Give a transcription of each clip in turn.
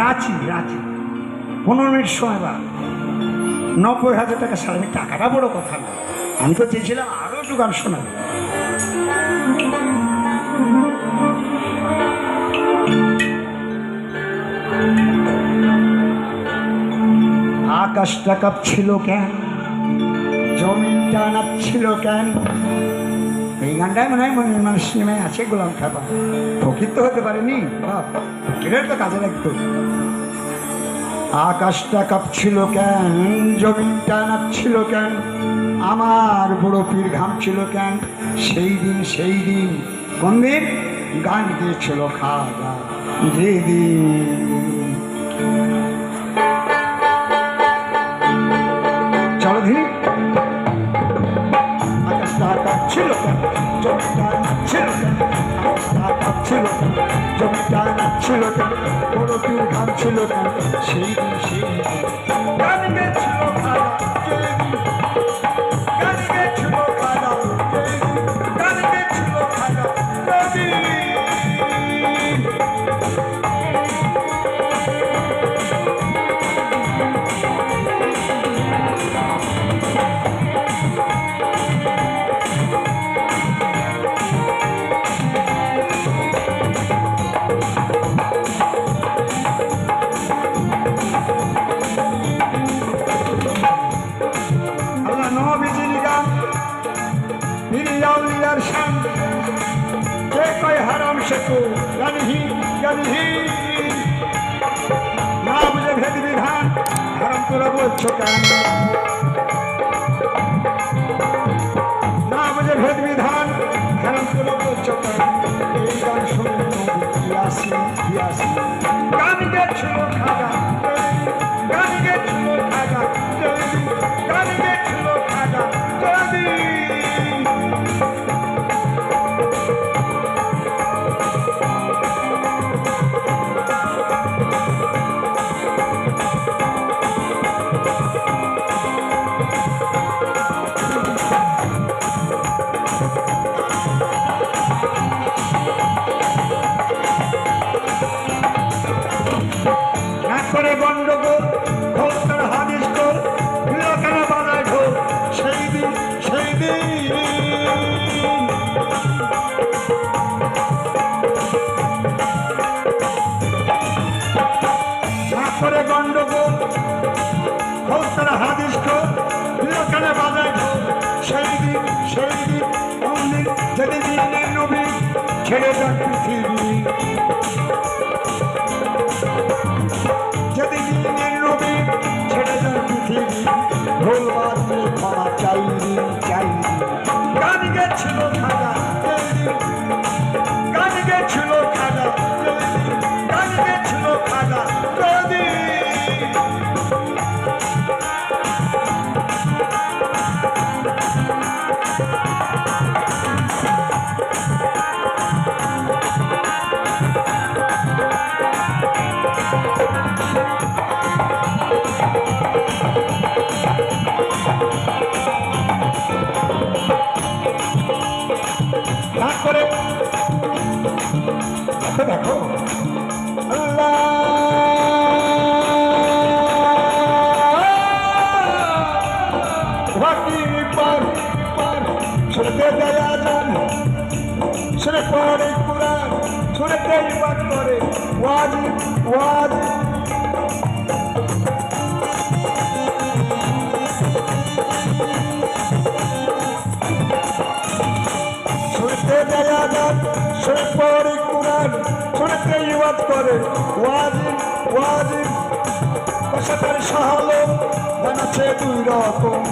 রাঁচি রাঁচি পনেরো মিনিট সময় বা নব্বই হাজার টাকা সারা আমি টাকাটা বড় কথা না আমি তো চেয়েছিলাম আরও একটু গান শোনাবো। আকাশটা কাঁপছিল কেন? জমিনটা নাচছিল কেন? এই গানটাই মনে হয় মনে মানুষ সিনেমায় আছে গোলাম খাবা ফকির তো হতে পারেনি? ফকিরের তো কাজে লাগতো। আকাশটা কাঁপছিল কেন? জমিনটা নাচছিল কেন? আমার বড় পীর ঘামছিল কেন? সেই দিন সেই দিন কোন গান দিয়েছিল খাজা যেদিন কাঁপছিল কেন জমিটা নাচছিল কেন বড় পীর ঘামছিল সেই সেই বিরিয়াউলিয়ার শান। যে কয় হারাম সে তো জানিহি জানিহি না বুঝে ভেদ বিধান, হারাম করে বলছো কেন? না বুঝে ভেদ বিধান, হারাম করে বলছো কেন? এই গান শুনে নবী ইয়াসি ইয়াসি গান গেছিল খাজা। গান গেছিল করে গন্ডগোল খোল তার হাদিস কর লোকেরা বানায় ঢোল। সেই দিন সেই দিন। করে গন্ডগোল খোল হাদিস ছেড়ে যান পৃথিবী করে দেখো। দেখো শুনতে দেয়া যান শুনে পড়ে কোরআন শুনতে ইবাদ করে। ওয়াজ ওয়াজ কোরআন ইবাদ করে। ওয়াজিব ওয়াজিব। পেশাদার শাহালো বানাচ্ছে দুই রকম।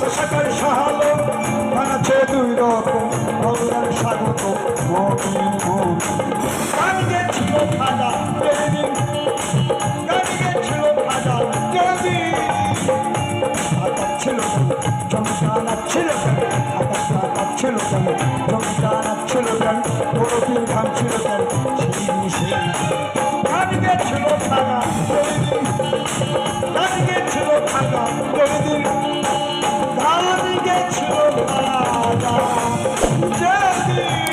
পেশাদার শাহালো বানাচ্ছে দুই রকম। মৌলার স্বাগত মমি নাচছিল কেন বড় পীর ঘামছিল কেন সেই গান গেছিল যেদিন গান গেছিল খাজা যেদিন গান গেছিল খাজা যেদিন